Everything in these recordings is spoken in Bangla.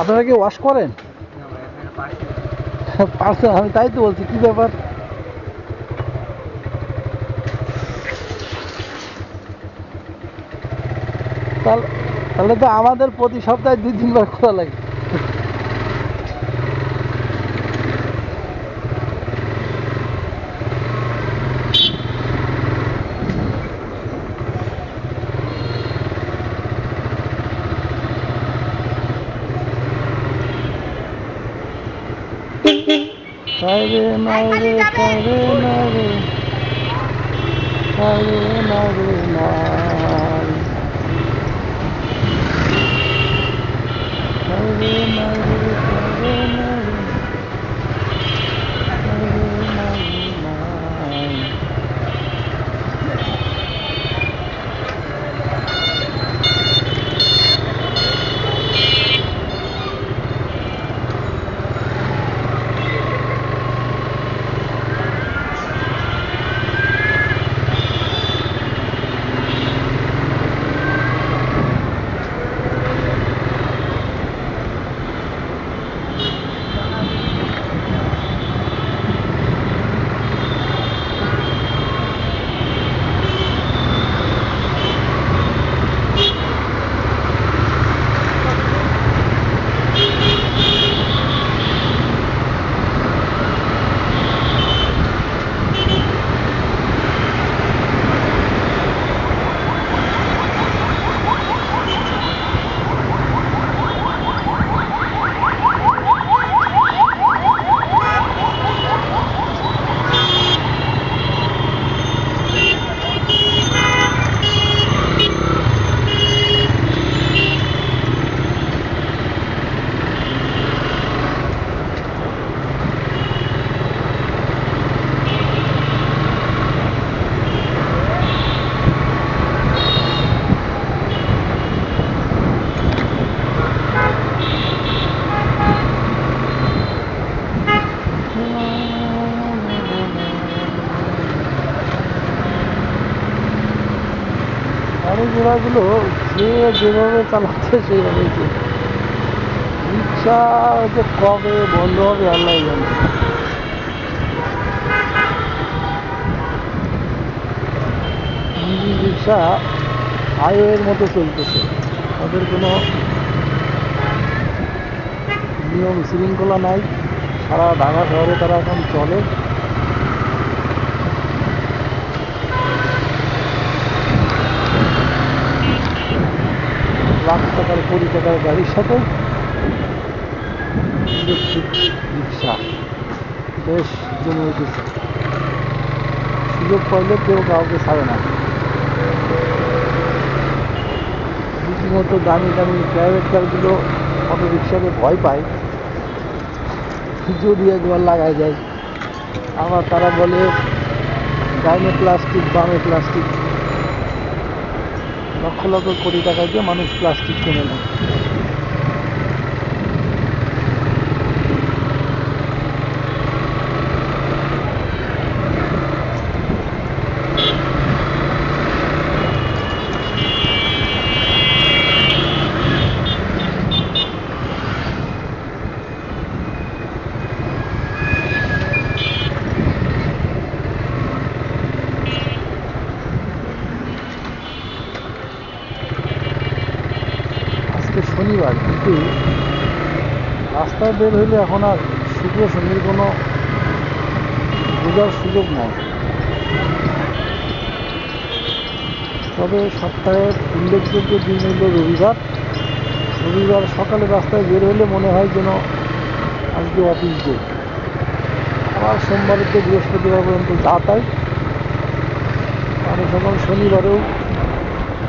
আপনারা কি ওয়াশ করেন? পার্সেল আমি তাই তো বলছি, কি ব্যাপার? তাহলে তো আমাদের প্রতি সপ্তাহে দুই তিনবার খোলা লাগে। সাইরে নাইরে সাইরে নাইরে সাইরে নাইরে নাই সাইরে নাইরে গাড়ি ঘোড়াগুলো যে যেভাবে চালাচ্ছে সেইভাবেই চলছে। রিক্সা যে কবে বন্ধ হবে আল্লাহ জানে রিক্সা আয়ের মতো চলতেছে। তাদের কোনো নিয়ম শৃঙ্খলা নাই। সারা ঢাকা শহরে তারা এখন চলে। লাখ টাকার কোটি টাকার গাড়ির সাথে ইলেকট্রিক রিক্সা বেশ জমে উঠেছে। সুযোগ পাইলে কেউ কাউকে ছাড়ে না। রীতিমতো দামি দামি প্রাইভেট কারগুলো অটো রিক্সাকে ভয় পায়। যদি একবার লাগাই যায় আবার তারা বলে ডাইনে প্লাস্টিক বামে প্লাস্টিক লক্ষ লক্ষ কোটি টাকা দিয়ে মানুষ প্লাস্টিক কিনে নেয় আজকে শনিবার কিন্তু রাস্তায় বের হইলে এখন আর শুক্র শনির কোনো বোঝার সুযোগ নাই। তবে সপ্তাহের উল্লেখযোগ্য দিন হইল রবিবার। রবিবার সকালে রাস্তায় বের হলে মনে হয় যেন আজকে অফিস ডে আবার সোমবারের থেকে বৃহস্পতিবার পর্যন্ত যা তাই। আর সকল শনিবারেও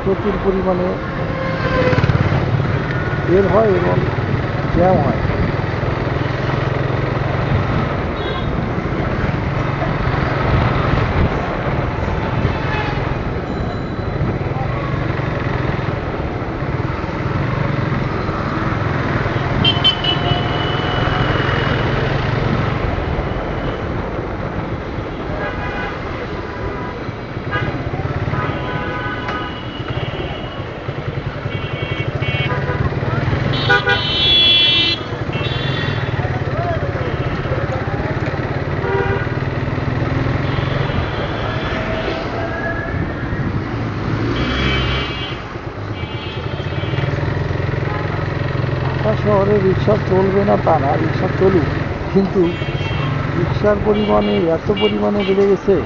প্রচুর পরিমাণে বের হয় এবং জ্যাম হয়। রিক্সা চলবে না তা না রিক্সা চলুক। কিন্তু রিক্সার পরিমাণে এত পরিমাণে বেড়ে গেছে।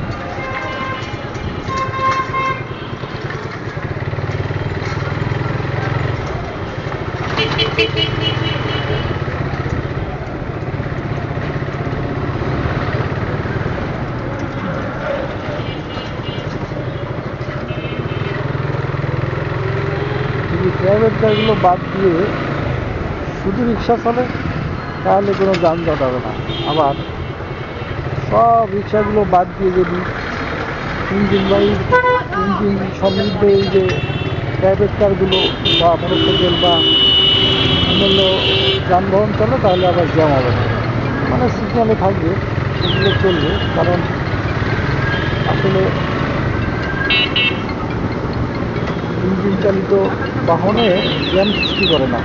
প্রাইভেট গাড়িগুলো বাদ দিয়ে শুধু রিক্সা চলে, তাহলে কোনো যানজট হবে না। আবার সব রিক্সাগুলো বাদ দিয়ে যদি ইঞ্জিন বাইক ইঞ্জিন সমৃদ্ধ এই যে প্রাইভেট কারগুলো বা মোটরসাইকেল বা অন্যান্য যানবাহন চলে, তাহলে আবার জ্যাম হবে না। মানে সিগনালে থাকবে সেগুলো চলবে, কারণ আসলে ইঞ্জিন চালিত বাহনে জ্যাম সৃষ্টি করে না।